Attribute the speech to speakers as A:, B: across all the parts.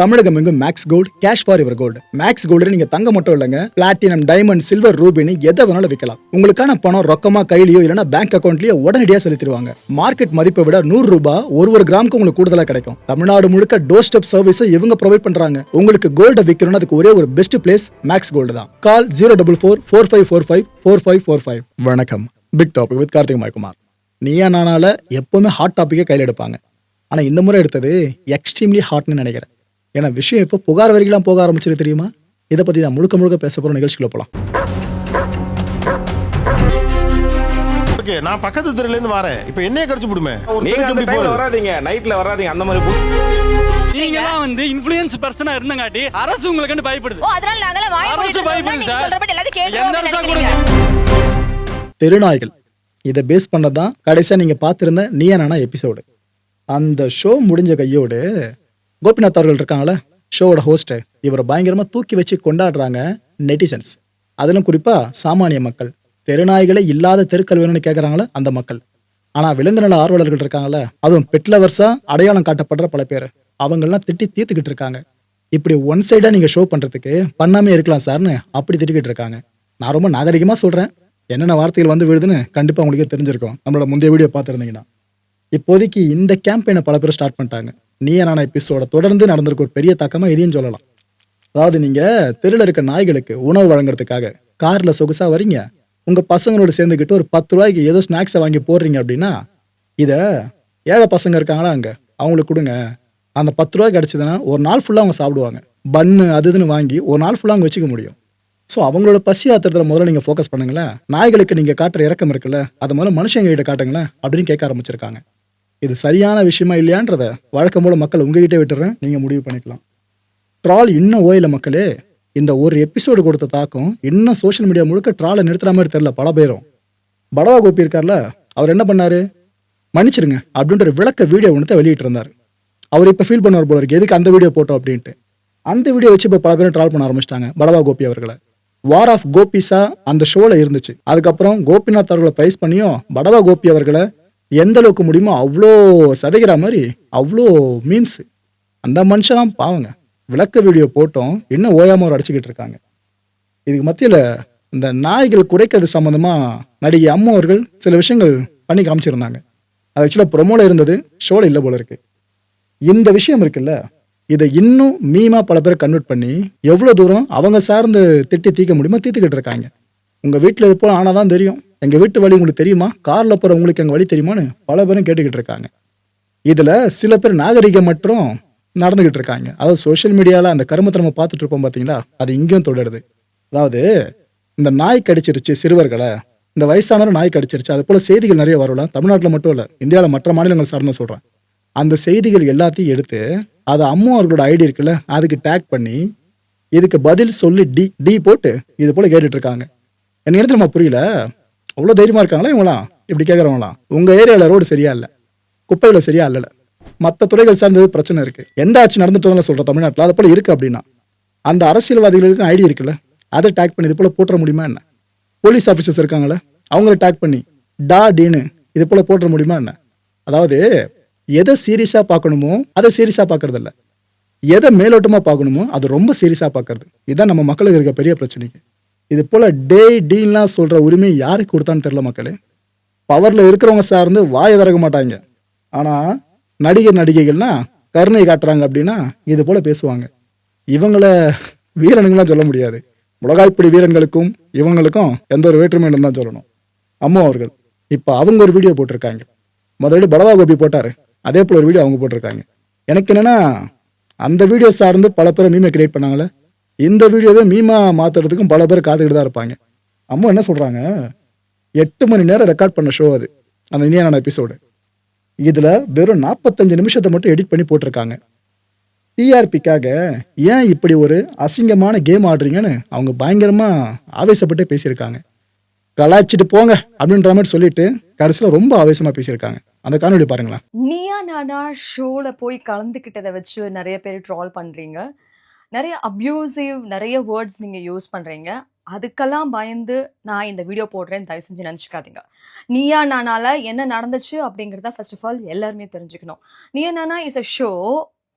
A: தமிழகம் எங்கும் Max Gold cash for your gold Max Gold நீங்க தங்க மட்டும் இல்லைங்க. பிளாட்டினம் டைமண்ட் சில்வர் ரூபினி எதை வேணாலும் விற்கலாம் உங்களுக்கான பணம் ரொக்கமா கையிலயோ இல்லைன்னா பேங்க் அக்கௌண்ட்லயோ உடனடியாக செலுத்திடுவாங்க. மார்க்கெட் மதிப்பை விட நூறு ரூபாய் ஒரு ஒரு கிராமுக்கு உங்களுக்கு கூடுதலா கிடைக்கும். தமிழ்நாடு முழுக்க டோர் ஸ்டெப் சர்வீஸும் இவங்க ப்ரொவைட் பண்றாங்க. உங்களுக்கு கோல்ட விற்கணும்னு அதுக்கு ஒரே ஒரு பெஸ்ட் பிளேஸ் மேக்ஸ் கோல்டு தான். Call zero double four four five four five four five four five வணக்கம். பிக் டாபிக் வித் கார்த்திக் மாய்குமார் நீயா நானால எப்பவுமே ஹாட் டாப்பிக்கே கையில் எடுப்பாங்க. ஆனா இந்த முறை எடுத்தது எக்ஸ்ட்ரீம்லி ஹாட்னு நினைக்கிறேன். ஏன்னா விஷயம் இப்போ புகார் வரைக்கும் போக ஆரம்பிச்சிருக்கு தெரியுமா? இதை பத்தி தான் முழுக்க முழுக்க பேச போற நிகழ்ச்சிக்குள்ள போலாம்.
B: ஓகே நான் பக்கத்து தெருல இருந்து வரேன். இப்போ என்னைய கடிச்சு விடுமே
C: நீங்க வராதீங்க. நைட்ல வராதீங்க. அந்த மாதிரி பு-
D: நீங்கலாம் வந்து இன்ஃப்ளூயன்ஸ் பர்சனா இருந்தங்காட்டி அரசு உங்களுக்கு பயப்படுது.
E: ஓ அதனால நாங்கெல்லாம் வாய்
D: அரசு பயப்படுது
E: நீங்க
D: சார்.
A: தெருநாய்கள். இதை பேஸ் பண்ணதான் கடைசியா நீங்க பார்த்திருந்த நீயா நானா எபிசோடு அந்த ஷோ முடிஞ்ச கையோடு கோபிநாத் அவர்கள் இருக்காங்களே ஷோவோட ஹோஸ்ட்டு இவரை பயங்கரமாக தூக்கி வச்சு கொண்டாடுறாங்க நெட்டிசன்ஸ் அதிலும் குறிப்பாக சாமானிய மக்கள். தெருநாய்களே இல்லாத தெருக்கள் வேணும்னு கேட்குறாங்களே அந்த மக்கள். ஆனால் விலங்கு நல ஆர்வலர்கள் இருக்காங்களே அதுவும் பெட்லவர்ஸாக அடையாளம் காட்டப்படுற பல பேர். அவங்கெல்லாம் திட்டி தீர்த்துக்கிட்டு இருக்காங்க. இப்படி ஒன் சைடாக நீங்கள் ஷோ பண்ணுறதுக்கு பண்ணாமே இருக்கலாம் சார்னு அப்படி திட்டிக்கிட்டு இருக்காங்க. நான் ரொம்ப நாகரிகமாக சொல்கிறேன் என்னென்ன வார்த்தைகள் வந்து விழுதுன்னு கண்டிப்பாக உங்களுக்கே தெரிஞ்சிருக்கும். நம்மளோட முந்தைய வீடியோ பார்த்துருந்தீங்கன்னா. இப்போதைக்கு இந்த கேம்பெயினை பல பேர் ஸ்டார்ட் பண்ணிட்டாங்க. நீ நான எபிசோட தொடர்ந்து நடந்திருக்க ஒரு பெரிய தக்கமாக இதையும் சொல்லலாம். அதாவது நீங்கள் தெருவில் இருக்க நாய்களுக்கு உணவு வழங்குறதுக்காக காரில் சொகுசாக வரீங்க உங்கள் பசங்களோட சேர்ந்துக்கிட்டு ஒரு பத்து ரூபாய்க்கு ஏதோ ஸ்நாக்ஸை வாங்கி போடுறீங்க அப்படின்னா இதை ஏழை பசங்க இருக்காங்களா அங்கே? அவங்களுக்கு கொடுங்க. அந்த பத்து ரூபா கிடச்சிதுன்னா ஒரு நாள் ஃபுல்லாக அவங்க சாப்பிடுவாங்க. பன்னு அது இதுன்னு வாங்கி ஒரு நாள் ஃபுல்லாக அவங்க வச்சுக்க முடியும். ஸோ அவங்களோட பசி ஆத்திரத்தில் முதல்ல நீங்கள் ஃபோக்கஸ் பண்ணுங்களேன். நாய்களுக்கு நீங்கள் காட்டுற இறக்கம் இருக்குல்ல அதை முதல்ல மனுஷங்க கிட்ட காட்டுங்களேன் அப்படின்னு கேட்க ஆரம்பிச்சிருக்காங்க. இது சரியான விஷயமா இல்லையான்றத வழக்கம் போல மக்கள் உங்ககிட்ட விட்டுறேன். நீங்கள் முடிவு பண்ணிக்கலாம். ட்ரால் இன்னும் ஓயில மக்களே. இந்த ஒரு எபிசோடு கொடுத்த தாக்கம் இன்னும் சோஷியல் மீடியா முழுக்க ட்ராலை நிறுத்துற மாதிரி தெரில பல பேரும். படவா கோபி இருக்கார்ல அவர் என்ன பண்ணார்? மன்னிச்சிருங்க அப்படின்ற விளக்க வீடியோ ஒன்று வெளியிட்டு இருந்தார் அவர் இப்போ ஃபீல் பண்ணுவார் போல இருக்கு. எதுக்கு அந்த வீடியோ போட்டோம் அப்படின்ட்டு. அந்த வீடியோ வச்சு இப்போ பல பேரும் ட்ரால் பண்ண ஆரம்பிச்சிட்டாங்க படவா கோபி அவர்களை. வார் ஆஃப் கோபிஸா அந்த ஷோவில் இருந்துச்சு. அதுக்கப்புறம் கோபிநாத் அவர்களை ப்ரைஸ் பண்ணியும் படவா கோபி அவர்களை எந்த அளவுக்கு முடியுமோ அவ்வளோ சதைக்கிற மாதிரி அவ்வளோ மீன்ஸு அந்த மனுஷனாம் பாவங்க. விளக்க வீடியோ போட்டோம் இன்னும் ஓயாமல் ஒரு அடிச்சுக்கிட்டு இருக்காங்க. இதுக்கு மத்தியில் இந்த நாய்கள் குறைக்கிறது சம்மந்தமாக நடிகை அம்மா அவர்கள் சில விஷயங்கள் பண்ணி காமிச்சிருந்தாங்க. அது ஆக்சுவலாக ப்ரொமோல இருந்தது ஷோவில் இல்லை போல இருக்கு. இந்த விஷயம் இருக்குல்ல இதை இன்னும் மீமா பல பேர் கன்வெர்ட் பண்ணி எவ்வளோ தூரம் அவங்க சார்ந்து திட்டி தீக்க முடியுமோ தீர்த்துக்கிட்டு இருக்காங்க. உங்கள் வீட்டில் இது போல் ஆனால் தான் தெரியும். எங்கள் வீட்டு வழி உங்களுக்கு தெரியுமா? காரில் போகிற உங்களுக்கு எங்கள் வழி தெரியுமான்னு பல பேரும் கேட்டுக்கிட்டு இருக்காங்க. இதில் சில பேர் நாகரிகம் மற்றும் நடந்துக்கிட்டு இருக்காங்க. அதாவது சோஷியல் மீடியாவில் அந்த கருமத்தை நம்ம பார்த்துட்டு இருப்போம் பார்த்தீங்களா அது இங்கேயும் தொடருது. அதாவது இந்த நாய் கடிச்சிருச்சு சிறுவர்களை இந்த வயசானவர் நாய் கடிச்சிருச்சு அது போல் செய்திகள் நிறைய வரலாம் தமிழ்நாட்டில் மட்டும் இல்லை இந்தியாவில் மற்ற மாநிலங்கள் சார்ந்து சொல்கிறேன் அந்த செய்திகள் எல்லாத்தையும் எடுத்து அதை அம்மா அவர்களோட ஐடி இருக்குல்ல அதுக்கு டேக் பண்ணி இதுக்கு பதில் சொல்லி டி டி போட்டு இது போல் கேட்டுட்ருக்காங்க எனக்கு என்ன தெரியுமா புரியல? அவ்வளோ தைரியமாக இருக்காங்களா இவங்களாம்? இப்படி கேட்குறவங்களாம் உங்கள் ஏரியாவில் ரோடு சரியா இல்லை. குப்பையில் சரியா இல்லைல்ல மற்ற துறைகள் சார்ந்தது பிரச்சனை இருக்குது எந்த ஆட்சி நடந்துட்டு சொல்கிற தமிழ்நாட்டில் அதை போல் இருக்குது அப்படின்னா அந்த அரசியல்வாதிகளுக்கு ஐடி இருக்குல்ல அதை டேக் பண்ணி இது போல் போட்டுற முடியுமா என்ன? போலீஸ் ஆஃபீஸர்ஸ் இருக்காங்களே அவங்கள டேக் பண்ணி டா டீனு இது போல் போட்டுற முடியுமா என்ன? அதாவது எதை சீரியஸாக பார்க்கணுமோ அதை சீரியஸாக பார்க்கறது இல்லை எதை மேலோட்டமாக பார்க்கணுமோ அது ரொம்ப சீரியஸாக பார்க்கறது. இதுதான் நம்ம மக்களுக்கு இருக்க பெரிய பிரச்சனைக்கு. இது போல் டே டீன்லாம் சொல்கிற உரிமை யாருக்கு கொடுத்தான்னு தெரியல மக்களே. பவரில் இருக்கிறவங்க சார்ந்து வாயை திறக்க மாட்டாங்க. ஆனால் நடிகர் நடிகைகள்னா கருணை காட்டுறாங்க அப்படின்னா இது போல் பேசுவாங்க. இவங்கள வீரனுங்களாம் சொல்ல முடியாது. முளகாய்ப்பிடி வீரன்களுக்கும் இவங்களுக்கும் எந்த ஒரு வேற்றுமையிலும் தான் சொல்லணும். அம்மா அவர்கள் இப்போ அவங்க ஒரு வீடியோ போட்டிருக்காங்க. முதல்ல படவா கோபி போட்டார். அதே போல் ஒரு வீடியோ அவங்க போட்டிருக்காங்க. எனக்கு என்னென்னா அந்த வீடியோ சார்ந்து பல பேர் மீமை கிரியேட் பண்ணாங்களே. இந்த வீடியோவை மீமா மாத்துறதுக்கும் பல பேர் காத்துக்கிட்டு தான் இருப்பாங்க. அம்மா என்ன சொல்கிறாங்க எட்டு மணி நேரம் ரெக்கார்ட் பண்ண ஷோ அது. அந்த இனியான எபிசோடு இதில் வெறும் நாற்பத்தஞ்சு நிமிஷத்தை மட்டும் எடிட் பண்ணி போட்டிருக்காங்க. டிஆர்பிக்காக ஏன் இப்படி ஒரு அசிங்கமான கேம் ஆடுறீங்கன்னு அவங்க பயங்கரமாக ஆவேசப்பட்டு பேசியிருக்காங்க. கலாய்ச்சிட்டு போங்க அப்படின்ற மாதிரி சொல்லிட்டு கடைசியில் ரொம்ப ஆவேசமாக பேசியிருக்காங்க. அந்த காணொலி பாருங்களேன்.
F: நீயா நானா ஷோவில் போய் கலந்துக்கிட்டதை வச்சு நிறைய பேர் ட்ரால் பண்ணுறீங்க நிறைய அப்யூசிவ் நிறைய வேர்ட்ஸ் நீங்கள் யூஸ் பண்ணுறீங்க அதுக்கெல்லாம் பயந்து நான் இந்த வீடியோ போடுறேன்னு தயவு செஞ்சு நினச்சிக்காதீங்க நீயா நானால என்ன நடந்துச்சு அப்படிங்கிறத ஃபர்ஸ்ட் ஆஃப் ஆல் எல்லாருமே தெரிஞ்சுக்கணும். Neeya Naana is a show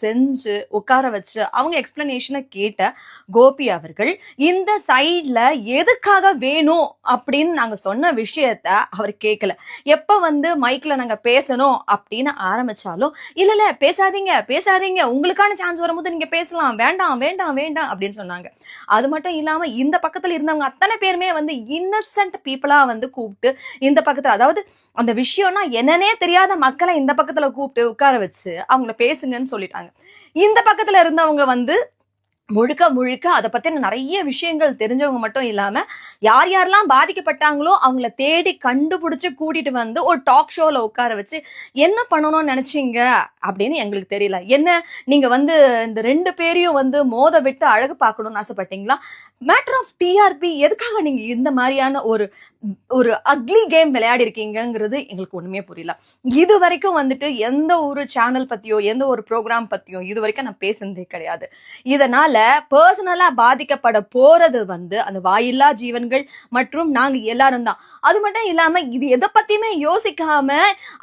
F: செஞ்சு உட்கார வச்சு அவங்க எக்ஸ்பிளனேஷனை கேட்ட கோபி அவர்கள் இந்த சைடில் எதுக்காக வேணும் அப்படின்னு நாங்கள் சொன்ன விஷயத்த அவர் கேட்கல எப்போ வந்து மைக்கில் நாங்கள் பேசணும் அப்படின்னு ஆரம்பிச்சாலும் இல்லை இல்லை பேசாதீங்க பேசாதீங்க உங்களுக்கான சான்ஸ் வரும்போது நீங்கள் பேசலாம் வேண்டாம் வேண்டாம் வேண்டாம் அப்படின்னு சொன்னாங்க. அது மட்டும் இல்லாமல் இந்த பக்கத்தில் இருந்தவங்க அத்தனை பேருமே வந்து இன்னசென்ட் பீப்புளாக வந்து கூப்பிட்டு இந்த பக்கத்தில் அதாவது அந்த விஷயம்னா என்னன்னே தெரியாத மக்களை இந்த பக்கத்துல கூப்பிட்டு உட்கார வச்சு அவங்கள பேசுங்கன்னு சொல்லிட்டாங்க. இந்த பக்கத்துல இருந்தவங்க வந்து முழுக்க முழுக்க அதை பத்தின நிறைய விஷயங்கள் தெரிஞ்சவங்க மட்டும் இல்லாம யார் யாரெல்லாம் பாதிக்கப்பட்டாங்களோ அவங்கள தேடி கண்டுபிடிச்சு கூட்டிட்டு வந்து ஒரு டாக் ஷோல உட்கார வச்சு என்ன பண்ணணும்னு நினைச்சீங்க? அப்படின்னு எங்களுக்கு தெரியல. என்ன நீங்க வந்து இந்த ரெண்டு பேரையும் வந்து மோத விட்டு அழகு பார்க்கணும்னு ஆசைப்பட்டீங்களா? மேட்டர் ஆஃப் டிஆர்பி எதுக்காக நீங்க இந்த மாதிரியான ஒரு ஒரு அக்லி கேம் விளையாடி இருக்கீங்கிறது எங்களுக்கு ஒண்ணுமே புரியல. இது வரைக்கும் வந்துட்டு எந்த ஒரு சேனல் பத்தியோ எந்த ஒரு ப்ரோக்ராம் பத்தியோ இது வரைக்கும் நான் பேசுனதே கிடையாது. இதனால பர்சனலா பாதிக்கப்பட போறது வந்து அந்த வாயில்லா ஜீவன்கள் மற்றும் நாங்க எல்லாரும் தான். அது மட்டும் இல்லாம இது எதை பத்தியுமே யோசிக்காம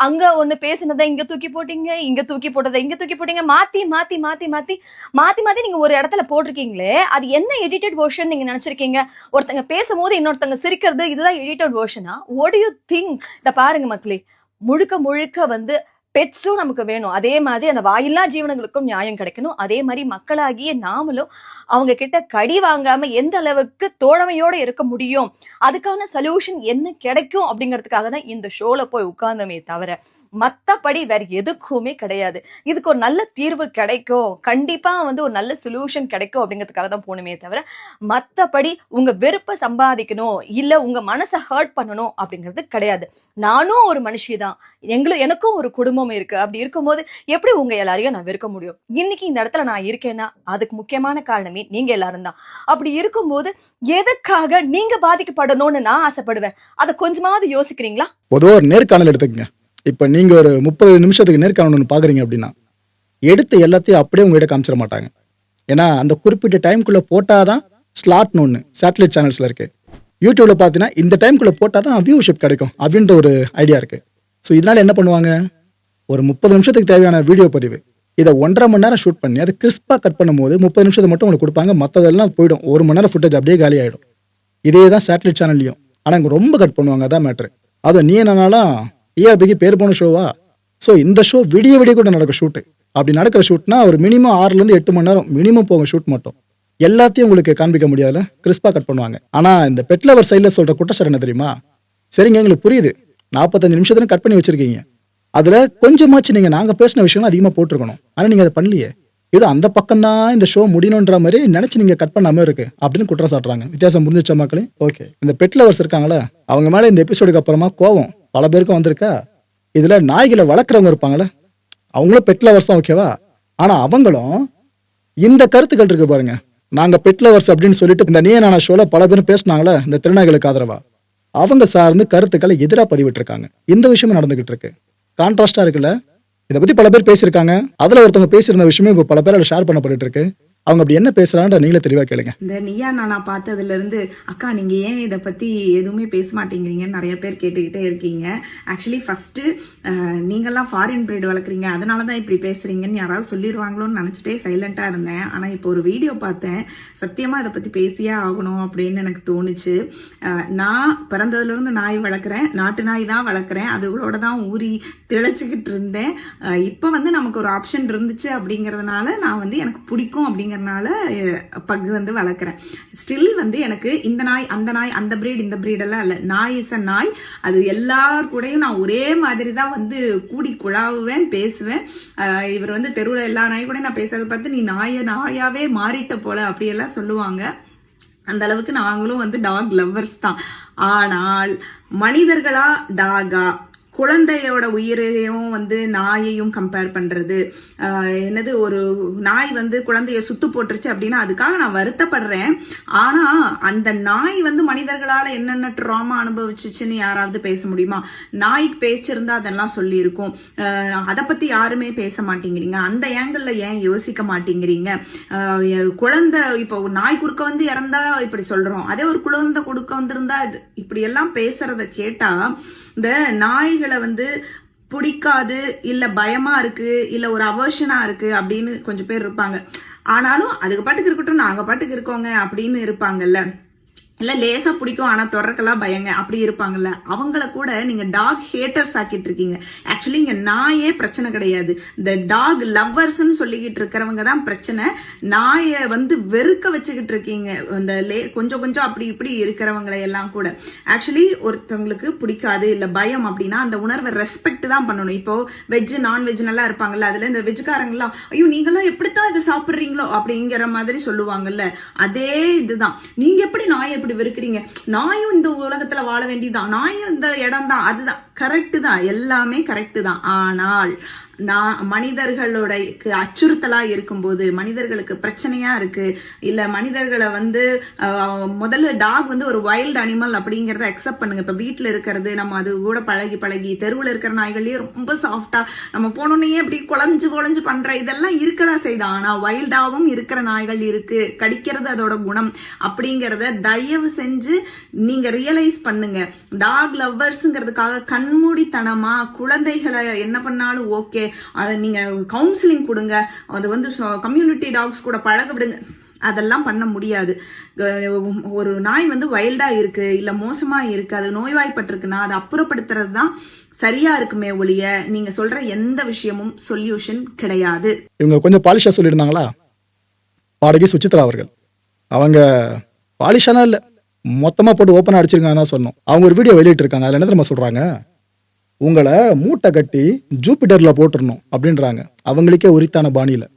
F: அங்க ஒண்ணு பேசுனதை இங்க தூக்கி போட்டீங்க இங்க தூக்கி போட்டதை இங்க தூக்கி போட்டீங்க மாத்தி மாத்தி மாத்தி மாத்தி மாத்தி மாத்தி நீங்க ஒரு இடத்துல போட்டிருக்கீங்களே அது என்ன எடிட்டட் வெர்ஷன் நீங்க நினைச்சிருக்கீங்க. ஒருத்தங்க பேசும்போது இன்னொருத்தங்க சிரிக்கிறது இதுதான் எடிட்டட் வேர்ஷனா what யூ திங்க் இதை பாருங்க மக்களே. முழுக்க முழுக்க வந்து பெட்ஸும் நமக்கு வேணும். அதே மாதிரி அந்த வாயில்லா ஜீவனங்களுக்கும் நியாயம் கிடைக்கணும். அதே மாதிரி மக்களாகிய நாமளும் அவங்க கிட்ட கடி வாங்காம எந்த அளவுக்கு தோழமையோட இருக்க முடியும்? அதுக்கான சொல்யூஷன் என்ன கிடைக்கும் அப்படிங்கிறதுக்காக தான் இந்த ஷோல போய் உட்கார்ந்தமே தவிர. மத்தபடி வேற எதுக்குமே கிடையாது. இதுக்கு ஒரு நல்ல தீர்வு கிடைக்கும். கண்டிப்பா வந்து ஒரு நல்ல சொல்யூஷன் கிடைக்கும் அப்படிங்கிறதுக்காக தான் போகணுமே தவிர மத்தபடி உங்க வெறுப்பை சம்பாதிக்கணும் இல்ல உங்க மனசை ஹர்ட் பண்ணணும் அப்படிங்கிறது கிடையாது. நானும் ஒரு மனுஷி தான். எங்களும் எனக்கும் ஒரு குடும்பம் இருக்கு. அப்படி இருக்கும்போது எப்படி உங்க எல்லாரையும் நான் வெறுக்க முடியும்? இன்னைக்கு இந்த இடத்துல நான் இருக்கேன்னா அதுக்கு முக்கியமான காரணமே நீங்க எல்லாரும் தான். அப்படி இருக்கும்போது எதுக்காக நீங்க பாதிக்கப்படணும்னு நான் ஆசைப்படுவேன்? அதை கொஞ்சமாவது யோசிக்கிறீங்களா?
A: பொதுவாக ஒரு நேர்காணல் எடுத்துக்கங்க. இப்போ நீங்கள் ஒரு முப்பது நிமிஷத்துக்கு நேர்காணல் ஒன்று பார்க்குறீங்க அப்படின்னா எடுத்த எல்லாத்தையும் அப்படியே உங்ககிட்ட காமிச்சிட மாட்டாங்க. ஏன்னா அந்த குறிப்பிட்ட டைம்குள்ளே போட்டால் தான் ஸ்லாட்னு ஒன்று சேட்டலைட் சேனல்ஸில் இருக்குது யூடியூப்பில் பார்த்தீங்கன்னா இந்த டைம்குள்ளே போட்டால் தான் வியூஷிப் கிடைக்கும் அப்படின்ற ஒரு ஐடியா இருக்குது ஸோ இதனால் என்ன பண்ணுவாங்க? ஒரு முப்பது நிமிஷத்துக்கு தேவையான வீடியோ பதிவு. இதை ஒன்றரை மணி நேரம் ஷூட் பண்ணி அதை கிறிஸ்பாக கட் பண்ணும்போது முப்பது நிமிஷத்தை மட்டும் உங்களுக்கு கொடுப்பாங்க மற்றதெல்லாம் போயிடும். ஒரு மணி நேரம் ஃபுட்டேஜ் அப்படியே காலி ஆகிடும் இதே தான் சேட்டலைட் சேனல்லையும் ஆனால் இங்கே ரொம்ப கட் பண்ணுவாங்க அதான் மேட்ரு அதுவும் நீ என்னன்னாலும் டிஆர்பிக்கு பேர் போன ஷோவா ஸோ இந்த ஷோ விடிய விடிய கூட நடக்கும் ஷூட்டு அப்படி நடக்கிற ஷூட்னா ஒரு மினிமம் ஆறுலேருந்து எட்டு மணி நேரம் மினிமம் போகும் ஷூட் மட்டும். எல்லாத்தையும் உங்களுக்கு காண்பிக்க முடியாதுல கிறிஸ்பாக கட் பண்ணுவாங்க. ஆனால் இந்த பெட்லவர் சைடில் சொல்கிற குற்றச்சாட்டு என்ன தெரியுமா? சரிங்க எங்களுக்கு புரியுது. நாற்பத்தஞ்சு நிமிஷத்துல கட் பண்ணி வச்சிருக்கீங்க. அதில் கொஞ்சமாச்சு நீங்கள் நாங்கள் பேசின விஷயம் அதிகமாக போட்டிருக்கணும். ஆனால் நீங்கள் அதை பண்ணலையே. இது அந்த பக்கம் தான் இந்த ஷோ முடியணுன்ற மாதிரி நினச்சி நீங்கள் கட் பண்ணாமல் இருக்கு அப்படின்னு குற்றம் சாட்டுறாங்க. வித்தியாசம் புரிஞ்சிச்சா மக்களே? ஓகே இந்த பெட் லவர்ஸ் இருக்காங்களே? அவங்க மேலே இந்த எபிசோடுக்கு அப்புறமா கோவம். பல பேருக்கும் வந்திருக்கா? இதில் நாய்களை வளர்க்குறவங்க இருப்பாங்களே அவங்களும் பெட் லவர்ஸ் தான் ஓகேவா ஆனால் அவங்களும் இந்த கருத்துக்கள் இருக்கு பாருங்க. நாங்கள் பெட் லவர்ஸ் அப்படின்னு சொல்லிட்டு இந்த நீ நானா ஷோவில் பல பேரும் பேசினாங்களே இந்த திருநாய்களுக்கு ஆதரவா? அவங்க சார்ந்து கருத்துக்களை எதிராக பதிவிட்டிருக்காங்க. இந்த விஷயமும் நடந்துகிட்டு இருக்கு. கான்ட்ராஸ்டாக இருக்குல்ல? இதை பற்றி பல பேர் பேசியிருக்காங்க. அதில் ஒருத்தவங்க பேசியிருந்த விஷயமே இப்போ பல பேரால் ஷேர் பண்ணப்பட்டு இருக்கு. அவங்க அப்படி என்ன பேசுறான்ற நீங்களே தெளிவா கேளுங்க.
G: இந்த நீயா நானா பார்த்ததுல இருந்து அக்கா நீங்க ஏன் இதை பத்தி எதுவுமே பேச மாட்டேங்கிறீங்கன்னு நிறைய பேர் கேட்டுக்கிட்டே இருக்கீங்க. ஆக்சுவலி ஃபர்ஸ்ட் நீங்கெல்லாம் ஃபாரின் பிரீடு வளர்க்குறீங்க. அதனால தான் இப்படி பேசுறீங்கன்னு யாராவது சொல்லிடுவாங்களோன்னு நினச்சிட்டே சைலண்டா இருந்தேன். ஆனா இப்போ ஒரு வீடியோ பார்த்தேன். சத்தியமா இதை பத்தி பேசியே ஆகணும் அப்படின்னு எனக்கு தோணுச்சு. நான் பிறந்ததுல இருந்து நாய் வளர்க்குறேன். நாட்டு நாய் தான் வளர்க்குறேன். அதுகளோட தான் ஊறி திளைச்சிக்கிட்டு இருந்தேன். இப்போ வந்து நமக்கு ஒரு ஆப்ஷன் இருந்துச்சு அப்படிங்கிறதுனால நான் வந்து எனக்கு பிடிக்கும் அப்படிங்கிறனால பக்கு வந்து வளர்க்குறேன். ஸ்டில் வந்து எனக்கு இந்த நாய் அந்த நாய் அந்த பிரீட் இந்த பிரீடெல்லாம் இல்லை. நாய் இஸ் அ நாய். அது எல்லார் கூடயும் நான் ஒரே மாதிரி தான் வந்து கூடி குழாவுவேன் பேசுவேன். இவர் வந்து தெருவில் எல்லா நாய் கூட நான் பேசுறதை பார்த்து நீ நாய நாயாவே மாறிட்ட போல அப்படியெல்லாம் சொல்லுவாங்க. அந்த அளவுக்கு நாங்களும் வந்து டாக் லவ்வர்ஸ் தான். ஆனால் மனிதர்களா டாகா குழந்தையோட உயிரையும் வந்து நாயையும் கம்பேர் பண்றது. என்னது ஒரு நாய் வந்து குழந்தைய சுத்து போட்டுருச்சு அப்படின்னா அதுக்காக நான் வருத்தப்படுறேன். ஆனா அந்த நாய் வந்து மனிதர்களால என்னென்ன ட்ராமா அனுபவிச்சுச்சுன்னு யாராவது பேச முடியுமா? நாய்க்கு பேச்சிருந்தா அதெல்லாம் சொல்லியிருக்கும். அதை பத்தி யாருமே பேச மாட்டேங்கிறீங்க. அந்த ஏங்கிள் ஏன் யோசிக்க மாட்டேங்கிறீங்க? குழந்தை இப்போ நாய் குறுக்க வந்து இறந்தா இப்படி சொல்றோம். அதே ஒரு குழந்தை கொடுக்க வந்திருந்தா இது இப்படி எல்லாம் பேசுறத கேட்டா இந்த நாய்கள் வந்து பிடிக்காது இல்ல பயமா இருக்கு இல்ல ஒரு அவர்ஷனா இருக்கு அப்படின்னு கொஞ்சம் பேர் இருப்பாங்க. ஆனாலும் அதுக்கு பாட்டுக்கு இருக்கட்டும் நாங்க பாட்டுக்கு இருக்கோங்க அப்படின்னு இருப்பாங்கல்ல. இல்ல லேசா பிடிக்கும் ஆனா தொடர்க்கெல்லாம் பயங்க. அப்படி இருப்பாங்கல்ல. அவங்கள கூட நீங்க டாக் ஹேட்டர்ஸ் ஆக்கிட்டு இருக்கீங்க. ஆக்சுவலி இங்க நாயே பிரச்சனை கிடையாது. இந்த டாக் லவ்வர்ஸ்னு சொல்லிக்கிட்டு இருக்கிறவங்க தான் பிரச்சனை. நாயை வந்து வெறுக்க வச்சுக்கிட்டு இருக்கீங்க. இந்த லே கொஞ்சம் கொஞ்சம் அப்படி இப்படி இருக்கிறவங்களை எல்லாம் கூட. ஆக்சுவலி ஒருத்தவங்களுக்கு பிடிக்காது இல்ல பயம் அப்படின்னா அந்த உணர்வை ரெஸ்பெக்ட் தான் பண்ணணும். இப்போ வெஜ் நான்வெஜ் நல்லா இருப்பாங்கல்ல அதுல இந்த வெஜ்காரங்களாம் ஐயோ நீங்களாம் எப்படித்தான் இதை சாப்பிடுறீங்களோ? அப்படிங்கிற மாதிரி சொல்லுவாங்கல்ல. அதே இதுதான். நீங்க எப்படி நாயை இப்படி வெறுக்கிறீங்க? நாயும் இந்த உலகத்துல வாழ வேண்டியதுதான். நாயும் இந்த இடம் தான் அதுதான். கரெக்ட் தான். எல்லாமே கரெக்ட் தான். ஆனால் நான் மனிதர்களோட அச்சுறுத்தலா இருக்கும்போது மனிதர்களுக்கு பிரச்சனையா இருக்கு இல்ல மனிதர்களை வந்து முதல்ல டாக் வந்து ஒரு வைல்டு அனிமல் அப்படிங்கிறத அக்செப்ட் பண்ணுங்க. இப்ப வீட்டுல இருக்கிறது நம்ம அது கூட பழகி பழகி தெருவில் இருக்கிற நாய்கள்லயே ரொம்ப சாஃப்டா நம்ம போனோன்னே அப்படி குழஞ்சு குழஞ்சு பண்ற இதெல்லாம் இருக்கதான் செய்யுது ஆனா வைல்டாவும் இருக்கிற நாய்கள் இருக்கு. கடிக்கிறது அதோட குணம் அப்படிங்கிறத தயவு செஞ்சு நீங்க ரியலைஸ் பண்ணுங்க. டாக் லவ்வர்ஸ்ங்கிறதுக்காக கண்மூடித்தனமா குழந்தைகளை என்ன பண்ணாலும் ஓகே அதை நீங்க கவுன்சிலிங் கொடுங்க. அது வந்து கம்யூனிட்டி டாக்ஸ் கூட பழக விடுங்க. அதெல்லாம் பண்ண முடியாது. ஒரு நாய் வந்து வைல்டா இருக்கு இல்ல மோசமா இருக்கு அது நோய்வாய்ப்பட்டிருக்குன்னா அதை அப்புறப்படுத்துறது தான் சரியா இருக்குமே ஒழிய நீங்க சொல்ற எந்த விஷயமும் சொல்யூஷன் கிடையாது.
A: இவங்க கொஞ்சம் பாலிஷா சொல்லியிருந்தாங்களா? பாடகி சுச்சித்ரா அவர்கள். அவங்க பாலிஷானா இல்லை மொத்தமாக போட்டு ஓப்பனாக அடிச்சிருக்காங்கன்னா சொன்னோம். அவங்க ஒரு வீடியோ வெளியிட்டிருக்காங்க. அதில் என்ன தெரியுமா சொல்கிறாங்க உங்களை மூட்டை கட்டி ஜூபிட்டரில் போட்டுடணும் அப்படின்றாங்க. அவங்களுக்கே உரித்தான பாணியில்.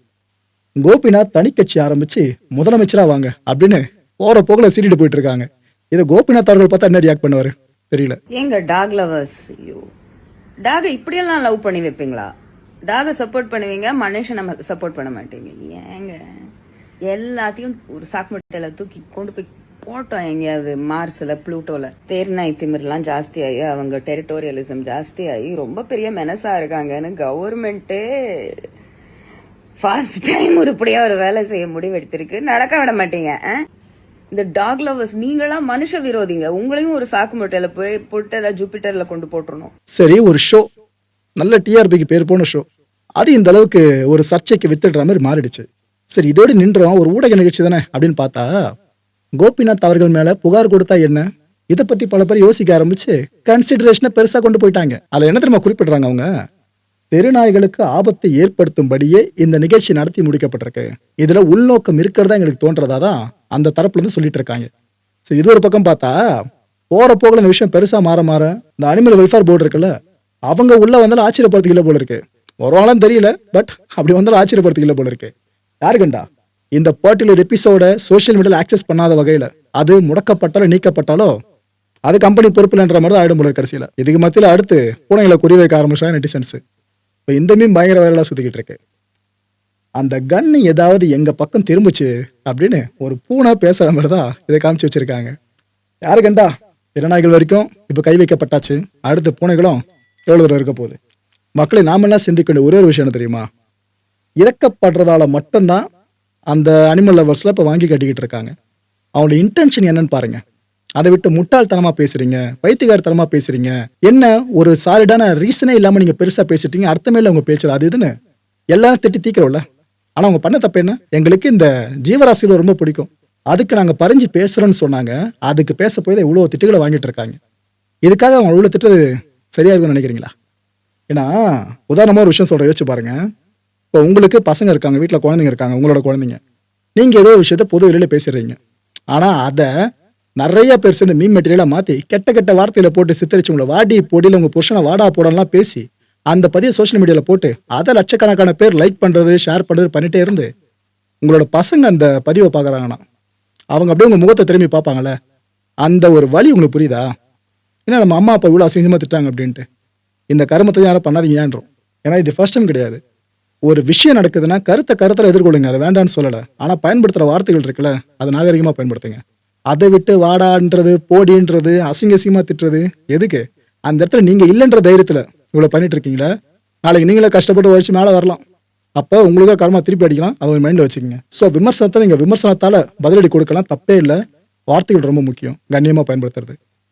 A: கோபிநாத் தனிக்கட்சி ஆரம்பிச்சு முதலமைச்சரா வாங்க அப்படின்னு போற போக்கில் சீரிட்டு போயிட்டு இருக்காங்க இதை கோபிநாத் அவர்கள் பார்த்தா என்ன ரியாக்ட் பண்ணுவாரு? தெரியல.
H: ஏங்க டாக் லவர்ஸ்? டாக டாகை இப்படியெல்லாம் லவ் பண்ணி வைப்பீங்களா? டாகை சப்போர்ட் பண்ணுவீங்க மனுஷனை சப்போர்ட் பண்ண மாட்டீங்க. ஏங்க. எல்லாத்தையும் ஒரு சாக்கு மட்டையில தூக்கி கொண்டு போய் போட்டோம் எங்கேயாவது மார்ஸில் ப்ளூட்டோவில் தேர்நாய் திமிர்லாம் ஜாஸ்தியாகி அவங்க டெரிட்டோரியலிசம் ஜாஸ்தியாகி ரொம்ப பெரிய மெனஸாக இருக்காங்கன்னு கவர்மெண்ட்டு ஃபர்ஸ்ட் டைம் உருப்படியாக ஒரு வேலை செய்ய முடிவெடுத்திருக்கு நடக்க விட மாட்டீங்க இந்த டாக் லவர்ஸ் நீங்களாம் மனுஷ விரோதிங்க. உங்களையும் ஒரு சாக்கு மூட்டையில போய் போட்டு ஏதாவது ஜூபிட்டர்ல கொண்டு போட்டுருணும்
A: சரி ஒரு ஷோ நல்ல டிஆர்பிக்கு பேர் போன ஷோ அது இந்த அளவுக்கு ஒரு சர்ச்சைக்கு வித்துடுற மாதிரி மாறிடுச்சு. சரி இதோடு நின்றோம். ஒரு ஊடக நிகழ்ச்சி தானே அப்படின்னு பார்த்தா கோபிநாத் அவர்கள் மேல புகார் கொடுத்தா என்ன? இதை பத்தி பல பேர் யோசிக்க ஆரம்பிச்சு கன்சிடரேஷனை பெருசா கொண்டு போயிட்டாங்க. அதுல என்ன தெரியுமா குறிப்பிடுறாங்க அவங்க? தெருநாய்களுக்கு ஆபத்தை ஏற்படுத்தும்படியே இந்த நிகழ்ச்சி நடத்தி முடிக்கப்பட்டிருக்கு. இதுல உள்நோக்கம் இருக்கிறதா எங்களுக்கு தோன்றதா தான் அந்த தரப்புல இருந்து சொல்லிட்டு இருக்காங்க. சரி இது ஒரு பக்கம் பார்த்தா போற போகல இந்த விஷயம் பெருசா மாற மாற இந்த அனிமல் வெல்ஃபேர் போர்டு இருக்குல்ல அவங்க உள்ள வந்தாலும் ஆச்சரியப்படுத்திக்கல போல இருக்கு. வருவாங்களான்னு தெரியல பட் அப்படி வந்தாலும் ஆச்சரியப்படுத்திக்கல போல இருக்கு. யாருக்குண்டா இந்த பர்டிகுலர் எபிசோட சோஷியல் மீடியாவில் ஆக்சஸ் பண்ணாத வகையில் அது முடக்கப்பட்டாலோ நீக்கப்பட்டாலோ அது கம்பெனி பொறுப்புலன்ற மாதிரி தான் ஆயிடும் போல கடைசியில். இதுக்கு மத்தியில் அடுத்து பூனைகளை குறி வைக்க ஆரம்பிச்சா நெட்டிசன்ஸு இப்போ இந்த மீன் பயங்கர வைரலா சுற்றிக்கிட்டு இருக்கு. அந்த கன் ஏதாவது எங்கள் பக்கம் திரும்பிச்சு அப்படின்னு ஒரு பூனை பேசுகிற மாதிரி தான் இதை காமிச்சு வச்சிருக்காங்க. யாரு கண்டா? திறனாய்கள் வரைக்கும் இப்போ கை வைக்கப்பட்டாச்சு. அடுத்த பூனைகளும் எவ்வளோ தூரம் இருக்க போகுது? மக்களை நாமெல்லாம் சிந்திக்க வேண்டிய ஒரே ஒரு விஷயம் என்ன தெரியுமா? இறக்கப்படுறதால மட்டும்தான் அந்த அனிமல் லவர்ஸில் இப்போ வாங்கி கட்டிக்கிட்டு இருக்காங்க. அவங்களோட இன்டென்ஷன் என்னன்னு பாருங்கள் அதை விட்டு முட்டாள்தனமாக பேசுகிறீங்க பைத்தியகாரத்தனமாக பேசுகிறீங்க என்ன ஒரு சாலிடான ரீசனே இல்லாமல் நீங்கள் பெருசாக பேசிட்டீங்க அர்த்தமே இல்லை உங்கள் பேச்சில். அது இதுன்னு எல்லாரும் திட்டி தீக்கிறோம்ல. ஆனால் அவங்க பண்ண தப்பு என்ன? எங்களுக்கு இந்த ஜீவராசியில் ரொம்ப பிடிக்கும். அதுக்கு நாங்கள் பறிஞ்சு பேசுகிறோன்னு சொன்னாங்க. அதுக்கு பேச போய் தான் திட்டுகளை வாங்கிட்டு இருக்காங்க. இதுக்காக அவங்க இவ்வளோ திட்டு சரியாக இருக்கும்னு நினைக்கிறீங்களா? ஏன்னா உதாரணமாக ஒரு விஷயம் சொல்கிறேன் யோசிச்சு பாருங்கள் இப்போ உங்களுக்கு பசங்க இருக்காங்க வீட்டில் குழந்தைங்க இருக்காங்க உங்களோட குழந்தைங்க. நீங்கள் ஏதோ ஒரு விஷயத்த பொது வெளியில் பேசுகிறீங்க ஆனால் அதை நிறைய பேர் சேர்ந்து மீன் மெட்டீரியலாக மாற்றி கெட்ட கெட்ட வார்த்தையில் போட்டு சித்தரிச்சு உங்களை வாடி பொடியில உங்கள் புருஷனை வாடா போடலாம் பேசி அந்த பதிவை சோஷியல் மீடியாவில் போட்டு அதை லட்சக்கணக்கான பேர் லைக் பண்ணுறது ஷேர் பண்ணுறது பண்ணிகிட்டே இருந்து உங்களோட பசங்க அந்த பதிவை பார்க்குறாங்கன்னா அவங்க அப்படியே உங்கள் முகத்தை திரும்பி பார்ப்பாங்களே அந்த ஒரு வழி உங்களுக்கு புரியுதா? ஏன்னா நம்ம அம்மா அப்பா இவ்வளோ அசிங்கமாக திட்டாங்க அப்படின்ட்டு. இந்த கருமத்தை யாரும் பண்ணாதீங்கன்றோம் ஏன்னா இது ஃபர்ஸ்ட் டைம் கிடையாது. ஒரு விஷயம் நடக்குதுன்னா கருத்தை கருத்தில் எதிர்கொள்ளுங்க. அதை வேண்டாம்னு சொல்லலை. ஆனால் பயன்படுத்துகிற வார்த்தைகள் இருக்குல்ல அதை நாகரிகமாக பயன்படுத்துங்க. அதை விட்டு வாடான்றது போடின்றது அசிங்க அசிங்கமாக திட்டுறது எதுக்கு? அந்த இடத்துல நீங்கள் இல்லைன்ற தைரியத்தில் இவ்வளோ பண்ணிட்டு இருக்கீங்களா நாளைக்கு நீங்களே கஷ்டப்பட்டு உழைச்சி மேலே வரலாம். அப்போ உங்களுக்கு கர்மா திருப்பி அடிக்கலாம். அதை ஒரு மைண்டில் வச்சுக்கோங்க. ஸோ விமர்சனத்தை நீங்கள் விமர்சனத்தால் பதிலடி கொடுக்கலாம். தப்பே இல்லை. வார்த்தைகள் ரொம்ப முக்கியம். கண்ணியமாக பயன்படுத்துறது.